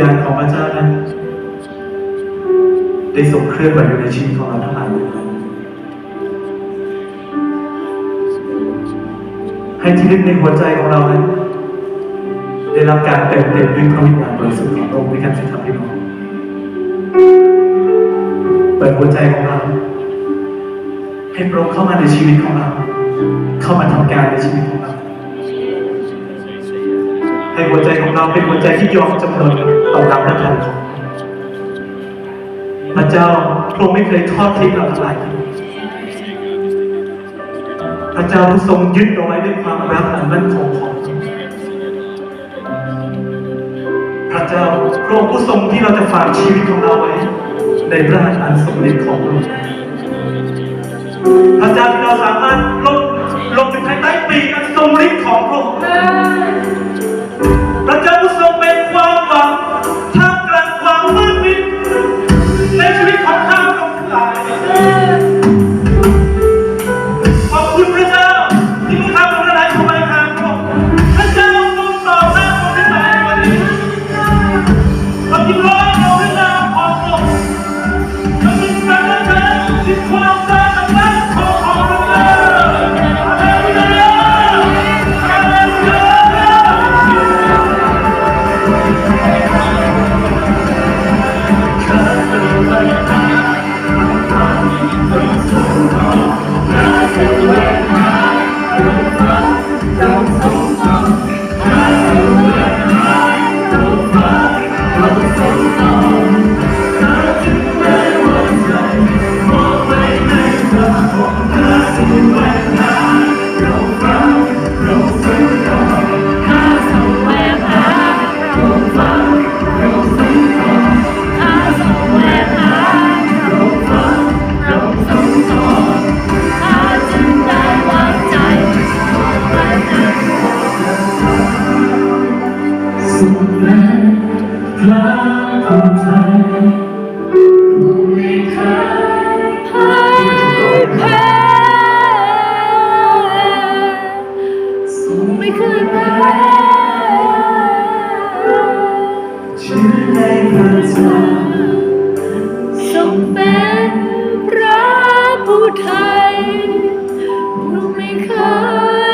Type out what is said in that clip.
ญาณของพระเจ้านั้นได้ทรงเคลื่อนไหวอยู่ในชีวิตของเราทั้งหลายเลยให้ชีวิตในหัวใจของเรานั้นได้รับการเต็มเต็มด้วยพระวิญญาณบริสุทธิ์ของพระองค์ด้วยกันสิครับพี่น้องเปิดหัวใจของเรา ให้พระองค์เข้ามาในชีวิตของเรา เข้ามาทำการในชีวิตของเรา เราเป็นหัวใจที่ยอมจำนนต่อรับพระทัยของพระเจ้าพระองค์ไม่เคยทอดทิ้งเราทั้งหลายพระเจ้าผู้ทรงยึดเอาไว้ด้วยความรักอันมั่นคงของพระองค์พระเจ้าพระองค์ผู้ทรงที่เราจะฝากชีวิตของเราไว้ ในพระหัตถ์อันทรงฤทธิ์ของพระองค์พระเจ้าที่เราสามารถลงลงถึงภายใต้ปีกอันทรงฤทธิ์ของพระองค์ สุดแรงพลางคนไทยผู้ไม่เคยพ่ายแพ้ไม่เคยแพ้ชื่อในพระเจ้าทรงเป็นพระผู้ไทยผู้ไม่เคย